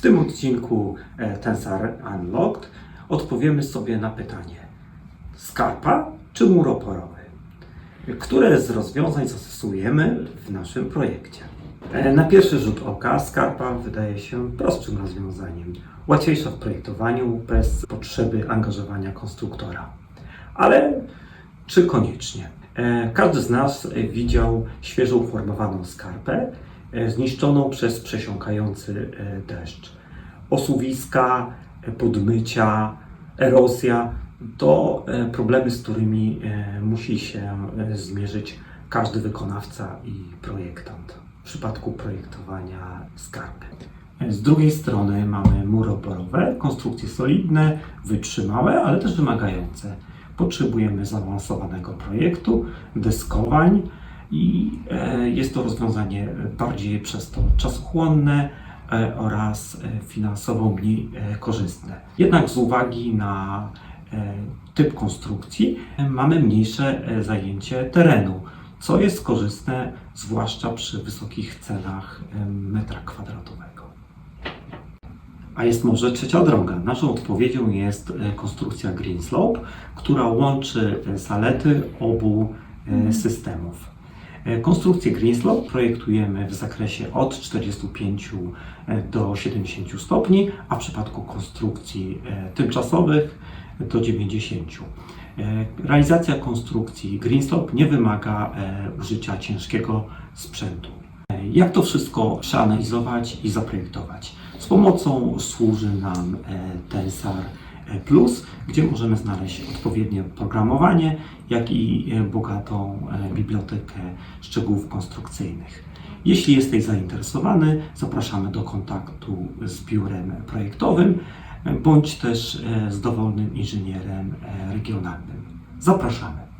tym odcinku e, Tensor Unlocked odpowiemy sobie na pytanie skarpa czy mur oporowy? Które z rozwiązań zastosujemy w naszym projekcie? E, Na pierwszy rzut oka skarpa wydaje się prostszym rozwiązaniem, łatwiejsza w projektowaniu bez potrzeby angażowania konstruktora. Ale czy koniecznie? E, Każdy z nas widział świeżo uformowaną skarpę zniszczoną przez przesiąkający e, deszcz. Osuwiska, e, podmycia, erozja to e, problemy, z którymi e, musi się e, zmierzyć każdy wykonawca i projektant w przypadku projektowania skarpy. E, Z drugiej strony mamy mury oporowe, konstrukcje solidne, wytrzymałe, ale też wymagające. Potrzebujemy zaawansowanego projektu, deskowań i e, jest to rozwiązanie bardziej przez to czasochłonne e, oraz e, finansowo mniej korzystne. Jednak z uwagi na typ konstrukcji mamy mniejsze zajęcie terenu, co jest korzystne zwłaszcza przy wysokich cenach metra kwadratowego. A jest może trzecia droga. Naszą odpowiedzią jest konstrukcja Green Slope, która łączy zalety obu e, systemów. E, Konstrukcję Green Slope projektujemy w zakresie od 45 do 70 stopni, a w przypadku konstrukcji e, tymczasowych do 90. E, Realizacja konstrukcji Green Slope nie wymaga e, użycia ciężkiego sprzętu. E, Jak to wszystko przeanalizować i zaprojektować? Z pomocą służy nam e, Tensor e, Plus, gdzie możemy znaleźć odpowiednie oprogramowanie, jak i e, bogatą e, bibliotekę szczegółów konstrukcyjnych. Jeśli jesteś zainteresowany, zapraszamy do kontaktu z biurem projektowym e, bądź też z dowolnym inżynierem regionalnym. Zapraszamy.